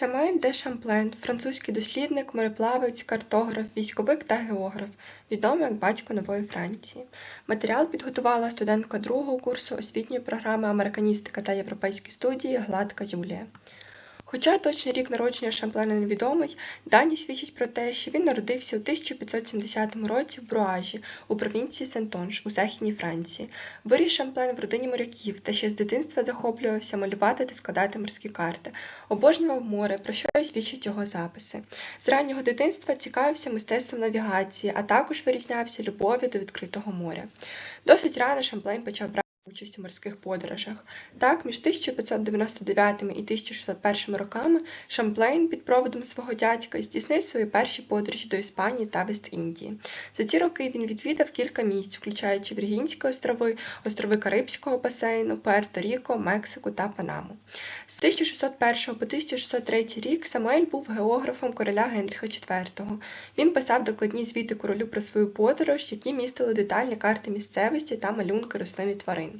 Самуель де Шамплен – французький дослідник, мореплавець, картограф, військовик та географ, відомий як батько Нової Франції. Матеріал підготувала студентка другого курсу освітньої програми Американістика та європейські студії Гладка Юлія. Хоча точний рік народження Шамплена невідомий, дані свідчать про те, що він народився у 1570 році в Бруажі у провінції Сентонж у Західній Франції. Виріс Шамплен в родині моряків та ще з дитинства захоплювався малювати та складати морські карти, обожнював море, про що й свідчать його записи. З раннього дитинства цікавився мистецтвом навігації, а також вирізнявся любов'ю до відкритого моря. Досить рано Шамплен почав брати участь у морських подорожах. Так, між 1599 і 1601 роками Шамплейн під проводом свого дядька здійснив свої перші подорожі до Іспанії та Вест-Індії. За ці роки він відвідав кілька місць, включаючи Віргінські острови, острови Карибського басейну, Пуерто-Ріко, Мексику та Панаму. З 1601 по 1603 рік Самуель був географом короля Генріха IV. Він писав докладні звіти королю про свою подорож, які містили детальні карти місцевості та малюнки рослин і тварин.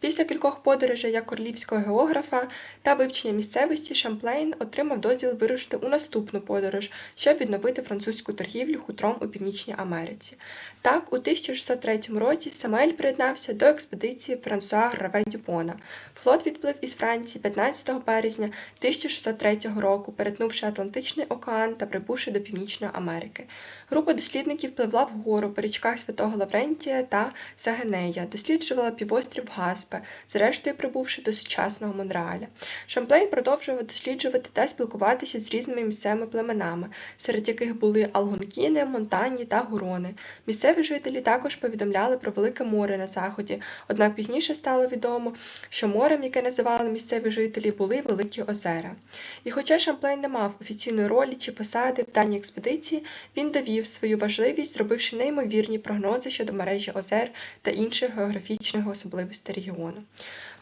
Після кількох подорожей як королівського географа та вивчення місцевості Шамплейн отримав дозвіл вирушити у наступну подорож, щоб відновити французьку торгівлю хутром у Північній Америці. Так, у 1603 році Самуель приєднався до експедиції Франсуа Граве Дюпона. Флот відплив із Франції 15 березня 1603 року, перетнувши Атлантичний океан та прибувши до Північної Америки. Група дослідників пливла вгору по річках Святого Лаврентія та Сагенея, досліджувала півострів Гаспе, зрештою прибувши до сучасного Монреаля. Шамплейн продовжував досліджувати та спілкуватися з різними місцевими племенами, серед яких були алгонкіни, монтані та гурони. Місцеві жителі також повідомляли про велике море на заході, однак пізніше стало відомо, що морем, яке називали місцеві жителі, були великі озера. І хоча Шамплейн не мав офіційної ролі чи посади в даній експедиції, він довів свою важливість, зробивши неймовірні прогнози щодо мережі озер та інших географічних особливостей регіону.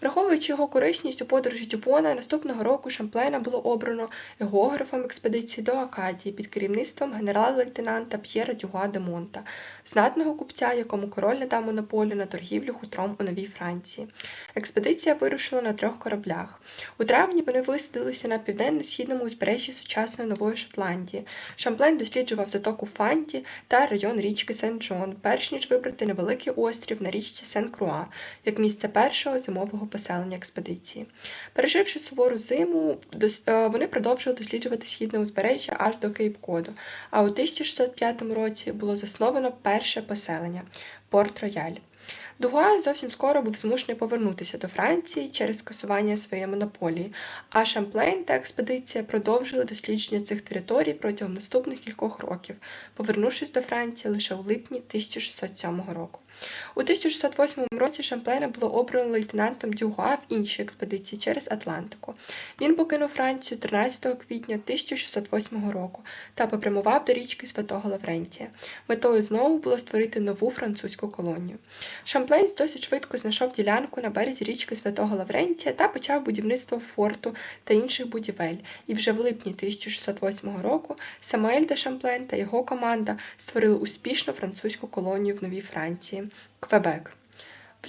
Враховуючи його корисність у подорожі Дюпона, наступного року Шамплейна було обрано географом експедиції до Акадії під керівництвом генерал-лейтенанта П'єра Дюга де Монта, знатного купця, якому король надав монополію на торгівлю хутром у Новій Франції. Експедиція вирушила на трьох кораблях. У травні вони висадилися на південно-східному узбережжі сучасної Нової Шотландії. Шамплейн досліджував затоку Фанті та район річки Сен-Джон, перш ніж вибрати невеликий острів на річці Сен-Круа, як місце першого зимового поселення експедиції. Переживши сувору зиму, вони продовжили досліджувати східне узбережжя аж до Кейп-Коду, а у 1605 році було засновано перше поселення Порт-Рояль. Дугуа зовсім скоро був змушений повернутися до Франції через скасування своєї монополії, а Шамплейн та експедиція продовжили дослідження цих територій протягом наступних кількох років, повернувшись до Франції лише у липні 1607 року. У 1608 році Шамплейна було обрано лейтенантом Дюгуа в іншій експедиції через Атлантику. Він покинув Францію 13 квітня 1608 року та попрямував до річки Святого Лаврентія. Метою знову було створити нову французьку колонію. Шамплейн досить швидко знайшов ділянку на березі річки Святого Лаврентія та почав будівництво форту та інших будівель. І вже в липні 1608 року Самуель де Шамплен та його команда створили успішну французьку колонію в Новій Франції. Квебек.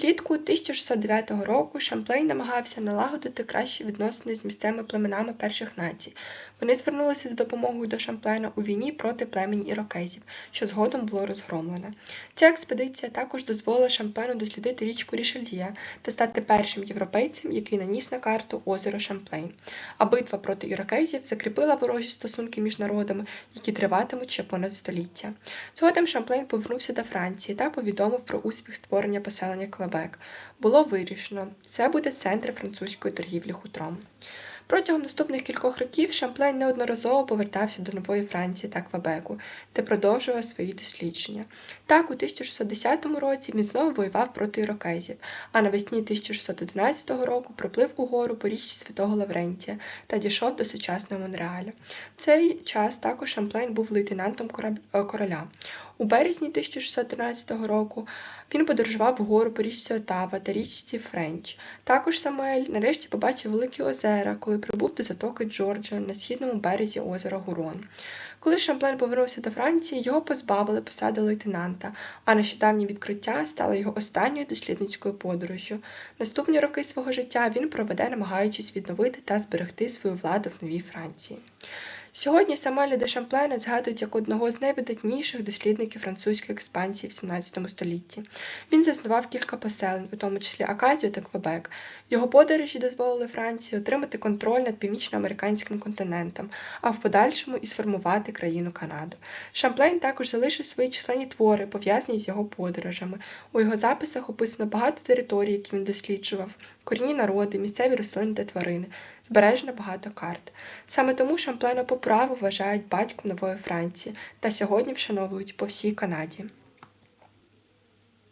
Влітку 1609 року Шамплейн намагався налагодити кращі відносини з місцевими племенами перших націй. Вони звернулися за допомогою до Шамплена у війні проти племені ірокезів, що згодом було розгромлене. Ця експедиція також дозволила Шамплену дослідити річку Рішельє та стати першим європейцем, який наніс на карту озеро Шамплейн. А битва проти ірокезів закріпила ворожі стосунки між народами, які триватимуть ще понад століття. Згодом Шамплейн повернувся до Франції та повідомив про успіх створення поселення Квебек. Квебек. Було вирішено, це буде центр французької торгівлі хутром. Протягом наступних кількох років Шамплейн неодноразово повертався до Нової Франції та Квебеку, де продовжував свої дослідження. Так, у 1610 році він знову воював проти ірокезів, а навесні 1611 року проплив угору по річці Святого Лаврентія та дійшов до сучасного Монреаля. В цей час також Шамплейн був лейтенантом короля. У березні 1613 року він подорожував вгору по річці Отава та річці Френч. Також Самуель нарешті побачив великі озера, коли прибув до затоки Джорджа на східному березі озера Гурон. Коли Шамплен повернувся до Франції, його позбавили посади лейтенанта, а нещодавні відкриття стало його останньою дослідницькою подорожжю. Наступні роки свого життя він проведе, намагаючись відновити та зберегти свою владу в новій Франції. Сьогодні Самуеля де Шамплена згадують як одного з найвидатніших дослідників французької експансії в 17 столітті. Він заснував кілька поселень, у тому числі Акадію та Квебек. Його подорожі дозволили Франції отримати контроль над північноамериканським континентом, а в подальшому і сформувати країну Канаду. Шамплейн також залишив свої численні твори, пов'язані з його подорожами. У його записах описано багато територій, які він досліджував, корінні народи, місцеві рослини та тварини. Збережено багато карт. Саме тому Шамплена по праву вважають батьком нової Франції та сьогодні вшановують по всій Канаді.